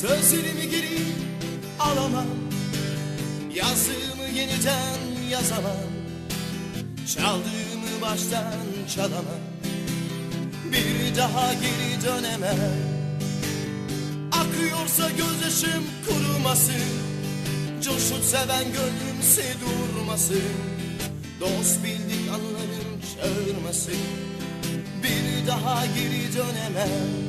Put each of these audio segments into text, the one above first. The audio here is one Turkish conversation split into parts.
Sözlerimi geri alamam. Yazdığımı yeniden yazamam. Çaldığımı baştan çalamam. Bir daha geri dönemem. Akıyorsa gözyaşım kurumasın. Coşup seven gönlümse durmasın. Dost bildik anlarım çağırmasın. Bir daha geri dönemem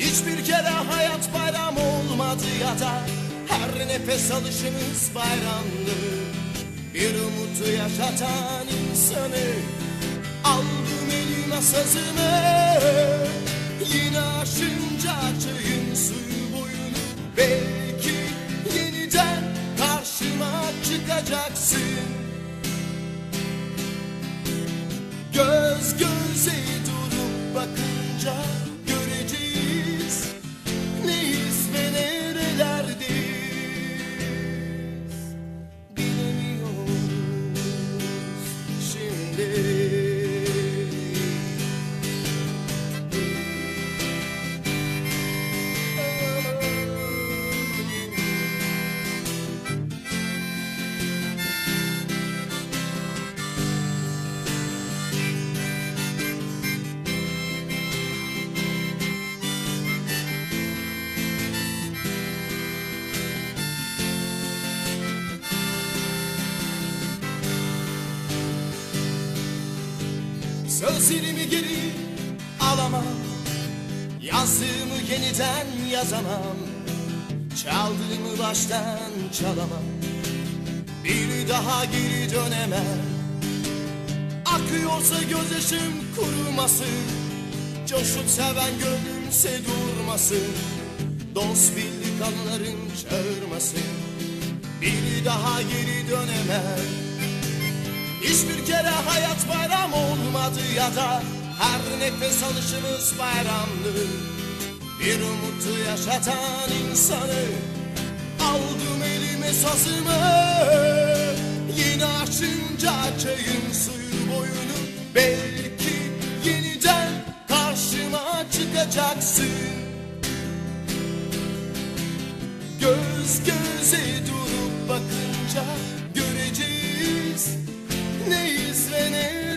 Hiçbir kere hayat bayram olmadı ya da Her nefes alışımız bayramdı. Bir umutu yaşatan insanı Aldım elime sazımı Yine aşınca çayın suyu boyunu Belki yeniden karşıma çıkacaksın Sözlerimi geri alamam. Yazdığımı yeniden yazamam. Çaldığımı baştan çalamam. Bir daha geri dönemem. Akıyorsa gözyaşım kurumasın. Coşup seven gönlümse durmasın. Dost bildik anların çağırmasın. Bir daha geri dönemem. Hiçbir kere hayat bayram kalmadı ya da her nefes alışımız bayramlı. Bir umutu yaşatan insanı Aldım elime sazımı. Yine açınca çayın suyu boyunu Belki yeniden karşıma çıkacaksın. Göz göze durup bakınca Göreceğiz neyiz ve neyiz